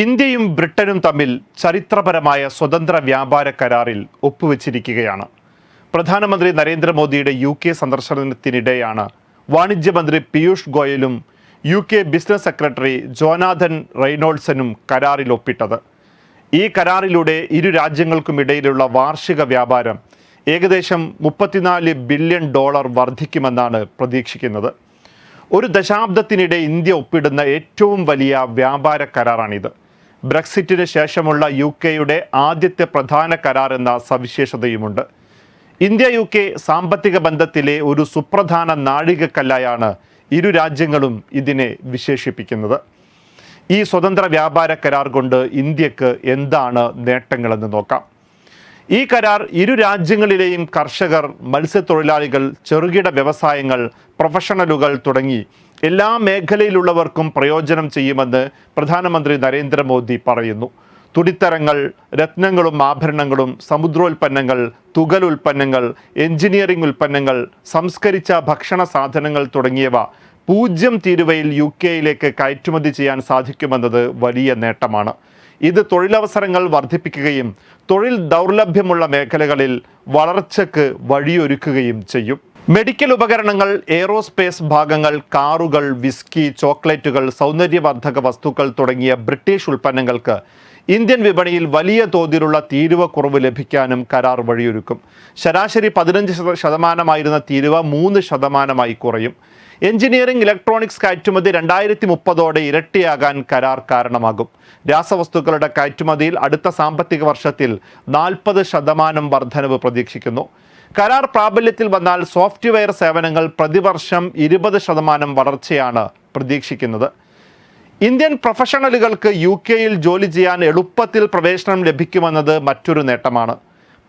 ഇന്ത്യയും ബ്രിട്ടനും തമ്മിൽ ചരിത്രപരമായ സ്വതന്ത്ര വ്യാപാര കരാറിൽ ഒപ്പുവെച്ചിരിക്കുകയാണ്. പ്രധാനമന്ത്രി നരേന്ദ്രമോദിയുടെ യു കെ സന്ദർശനത്തിനിടെയാണ് വാണിജ്യമന്ത്രി Piyush ഗോയലും U K business secretary Jonathan റെയ്നോൾസനും കരാറിൽ ഒപ്പിട്ടത് ഈ കരാറിലൂടെ ഇരു രാജ്യങ്ങൾക്കുമിടയിലുള്ള വാർഷിക വ്യാപാരം ഏകദേശം മുപ്പത്തിനാല് ബില്യൺ ഡോളർ വർദ്ധിക്കുമെന്നാണ് പ്രതീക്ഷിക്കുന്നത്. ഒരു ദശാബ്ദത്തിനിടെ ഇന്ത്യ ഒപ്പിടുന്ന ഏറ്റവും വലിയ വ്യാപാര കരാറാണിത്. ബ്രക്സിറ്റിന് ശേഷമുള്ള യു കെയുടെ ആദ്യത്തെ പ്രധാന കരാർ എന്ന സവിശേഷതയുമുണ്ട്. ഇന്ത്യ യു കെ സാമ്പത്തിക ബന്ധത്തിലെ ഒരു സുപ്രധാന നാഴികക്കല്ലായാണ് ഇരു രാജ്യങ്ങളും ഇതിനെ വിശേഷിപ്പിക്കുന്നത്. ഈ സ്വതന്ത്ര വ്യാപാര കരാർ കൊണ്ട് ഇന്ത്യയ്ക്ക് എന്താണ് നേട്ടങ്ങളെന്ന് നോക്കാം. ഈ കരാർ ഇരു രാജ്യങ്ങളിലെയും കർഷകർ മത്സ്യത്തൊഴിലാളികൾ ചെറുകിട വ്യവസായങ്ങൾ പ്രൊഫഷണലുകൾ തുടങ്ങി എല്ലാ മേഖലയിലുള്ളവർക്കും പ്രയോജനം ചെയ്യുമെന്ന് പ്രധാനമന്ത്രി നരേന്ദ്രമോദി പറയുന്നു. തുടിത്തരങ്ങൾ രത്നങ്ങളും ആഭരണങ്ങളും സമുദ്രോൽപ്പന്നങ്ങൾ തുകൽ ഉൽപ്പന്നങ്ങൾ എഞ്ചിനീയറിംഗ് ഉൽപ്പന്നങ്ങൾ സംസ്കരിച്ച ഭക്ഷണ സാധനങ്ങൾ തുടങ്ങിയവ പൂജ്യം തീരുവയിൽ യു കെയിലേക്ക് കയറ്റുമതി ചെയ്യാൻ സാധിക്കുമെന്നത് വലിയ നേട്ടമാണ്. ഇത് തൊഴിലവസരങ്ങൾ വർദ്ധിപ്പിക്കുകയും തൊഴിൽ ദൗർലഭ്യമുള്ള മേഖലകളിൽ വളർച്ചയ്ക്ക് വഴിയൊരുക്കുകയും ചെയ്യും. മെഡിക്കൽ ഉപകരണങ്ങൾ എയ്റോസ്പേസ് ഭാഗങ്ങൾ കാറുകൾ വിസ്കി ചോക്ലേറ്റുകൾ സൗന്ദര്യവർദ്ധക വസ്തുക്കൾ തുടങ്ങിയ ബ്രിട്ടീഷ് ഉൽപ്പന്നങ്ങൾക്ക് ഇന്ത്യൻ വിപണിയിൽ വലിയ തോതിലുള്ള തീരുവ കുറവ് ലഭിക്കാനും കരാർ വഴിയൊരുക്കും. ശരാശരി പതിനഞ്ച് ശത- ശതമാനമായിരുന്ന തീരുവ മൂന്ന് ശതമാനമായി കുറയും. എഞ്ചിനീയറിംഗ് ഇലക്ട്രോണിക്സ് കയറ്റുമതി രണ്ടായിരത്തി മുപ്പതോടെ ഇരട്ടിയാകാൻ കരാർ കാരണമാകും. രാസവസ്തുക്കളുടെ കയറ്റുമതിയിൽ അടുത്ത സാമ്പത്തിക വർഷത്തിൽ നാൽപ്പത് ശതമാനം വർധനവ് പ്രതീക്ഷിക്കുന്നു. കരാർ പ്രാബല്യത്തിൽ വന്നാൽ സോഫ്റ്റ്വെയർ സേവനങ്ങൾ പ്രതിവർഷം ഇരുപത് ശതമാനം വളർച്ചയാണ് പ്രതീക്ഷിക്കുന്നത്. ഇന്ത്യൻ പ്രൊഫഷണലുകൾക്ക് യു കെയിൽ ജോലി ചെയ്യാൻ എളുപ്പത്തിൽ പ്രവേശനം ലഭിക്കുമെന്നത് മറ്റൊരു നേട്ടമാണ്.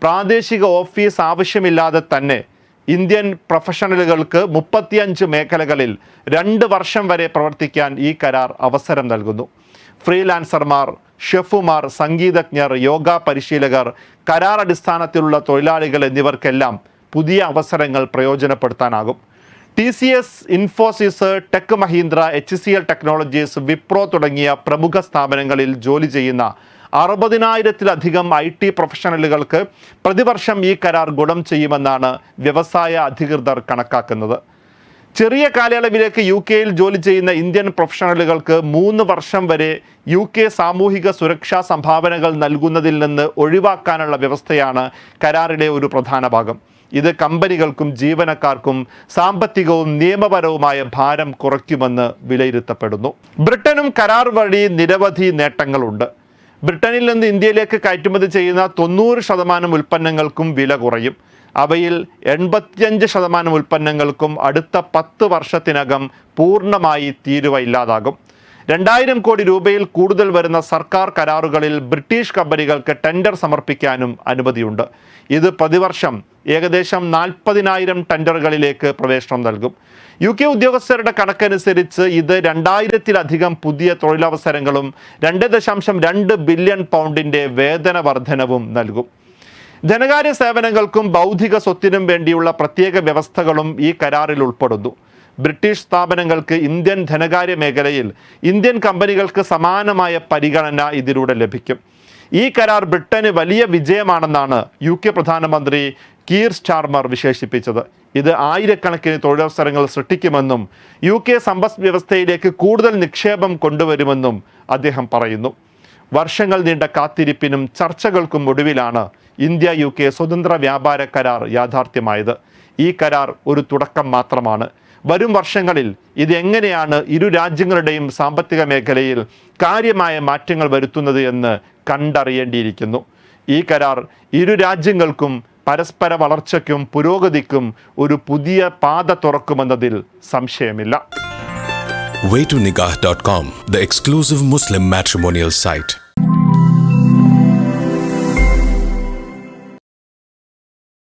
പ്രാദേശിക ഓഫീസ് ആവശ്യമില്ലാതെ തന്നെ ഇന്ത്യൻ പ്രൊഫഷണലുകൾക്ക് മുപ്പത്തിയഞ്ച് മേഖലകളിൽ രണ്ട് വർഷം വരെ പ്രവർത്തിക്കാൻ ഈ കരാർ അവസരം നൽകുന്നു. ഫ്രീലാൻസർമാർ ഷെഫുമാർ സംഗീതജ്ഞർ യോഗ പരിശീലകർ കരാർ അടിസ്ഥാനത്തിലുള്ള തൊഴിലാളികൾ എന്നിവർക്കെല്ലാം പുതിയ അവസരങ്ങൾ പ്രയോജനപ്പെടുത്താനാകും. T C S Infosys Tech Mahindra H C L technologies Wipro തുടങ്ങിയ പ്രമുഖ സ്ഥാപനങ്ങളിൽ ജോലി ചെയ്യുന്ന അറുപതിനായിരത്തിലധികം ഐ ടി പ്രൊഫഷണലുകൾക്ക് പ്രതിവർഷം ഈ കരാർ ഗുണം ചെയ്യുമെന്നാണ് വ്യവസായ അധികൃതർ കണക്കാക്കുന്നത്. ചെറിയ കാലയളവിലേക്ക് യു കെയിൽ ജോലി ചെയ്യുന്ന ഇന്ത്യൻ പ്രൊഫഷണലുകൾക്ക് മൂന്ന് വർഷം വരെ യു കെ സാമൂഹിക സുരക്ഷാ സംഭാവനകൾ നൽകുന്നതിൽ നിന്ന് ഒഴിവാക്കാനുള്ള വ്യവസ്ഥയാണ് കരാറിലെ ഒരു പ്രധാന ഭാഗം. ഇത് കമ്പനികൾക്കും ജീവനക്കാർക്കും സാമ്പത്തികവും നിയമപരവുമായ ഭാരം കുറയ്ക്കുമെന്ന് വിലയിരുത്തപ്പെടുന്നു. ബ്രിട്ടനും കരാർ വഴി നിരവധി നേട്ടങ്ങളുണ്ട്. ബ്രിട്ടനിൽ നിന്ന് ഇന്ത്യയിലേക്ക് കയറ്റുമതി ചെയ്യുന്ന തൊണ്ണൂറ് ശതമാനം ഉൽപ്പന്നങ്ങൾക്കും വില കുറയും. അവയിൽ എൺപത്തിയഞ്ച് ശതമാനം ഉൽപ്പന്നങ്ങൾക്കും അടുത്ത പത്ത് വർഷത്തിനകം പൂർണമായി തീരുവ ഇല്ലാതാകും. രണ്ടായിരം കോടി രൂപയിൽ കൂടുതൽ വരുന്ന സർക്കാർ കരാറുകളിൽ ബ്രിട്ടീഷ് കമ്പനികൾക്ക് ടെൻഡർ സമർപ്പിക്കാനും അനുമതിയുണ്ട്. ഇത് പ്രതിവർഷം ഏകദേശം നാൽപ്പതിനായിരം ടെൻഡറുകളിലേക്ക് പ്രവേശനം നൽകും. യു കെ ഉദ്യോഗസ്ഥരുടെ കണക്കനുസരിച്ച് ഇത് രണ്ടായിരത്തിലധികം പുതിയ തൊഴിലവസരങ്ങളും രണ്ട് ദശാംശം രണ്ട് ബില്യൺ പൗണ്ടിന്റെ വേതന വർധനവും നൽകും. ധനകാര്യ സേവനങ്ങൾക്കും ബൗദ്ധിക സ്വത്തിനും വേണ്ടിയുള്ള പ്രത്യേക വ്യവസ്ഥകളും ഈ കരാറിൽ ഉൾപ്പെടുന്നു. ബ്രിട്ടീഷ് സ്ഥാപനങ്ങൾക്ക് ഇന്ത്യൻ ധനകാര്യ മേഖലയിൽ ഇന്ത്യൻ കമ്പനികൾക്ക് സമാനമായ പരിഗണന ഇതിലൂടെ ലഭിക്കും. ഈ കരാർ ബ്രിട്ടന് വലിയ വിജയമാണെന്നാണ് യു കെ പ്രധാനമന്ത്രി കീർ സ്റ്റാർമർ വിശേഷിപ്പിച്ചത്. ഇത് ആയിരക്കണക്കിന് തൊഴിലവസരങ്ങൾ സൃഷ്ടിക്കുമെന്നും യു കെ സമ്പദ് വ്യവസ്ഥയിലേക്ക് കൂടുതൽ നിക്ഷേപം കൊണ്ടുവരുമെന്നും അദ്ദേഹം പറയുന്നു. വർഷങ്ങൾ നീണ്ട കാത്തിരിപ്പിനും ചർച്ചകൾക്കും ഒടുവിലാണ് ഇന്ത്യ യു കെ സ്വതന്ത്ര വ്യാപാര കരാർ യാഥാർത്ഥ്യമായത്. ഈ കരാർ ഒരു തുടക്കം മാത്രമാണ്. വരും വർഷങ്ങളിൽ ഇത് എങ്ങനെയാണ് ഇരു രാജ്യങ്ങളുടെയും സാമ്പത്തിക മേഖലയിൽ കാര്യമായ മാറ്റങ്ങൾ വരുത്തുന്നത് എന്ന് കണ്ടറിയേണ്ടിയിരിക്കുന്നു ഈ കരാർ ഇരു രാജ്യങ്ങൾക്കും പരസ്പര വളർച്ചയ്ക്കും പുരോഗതിക്കും ഒരു പുതിയ പാത തുറക്കുമെന്നതിൽ സംശയമില്ല waytonikah.com, the exclusive Muslim matrimonial site.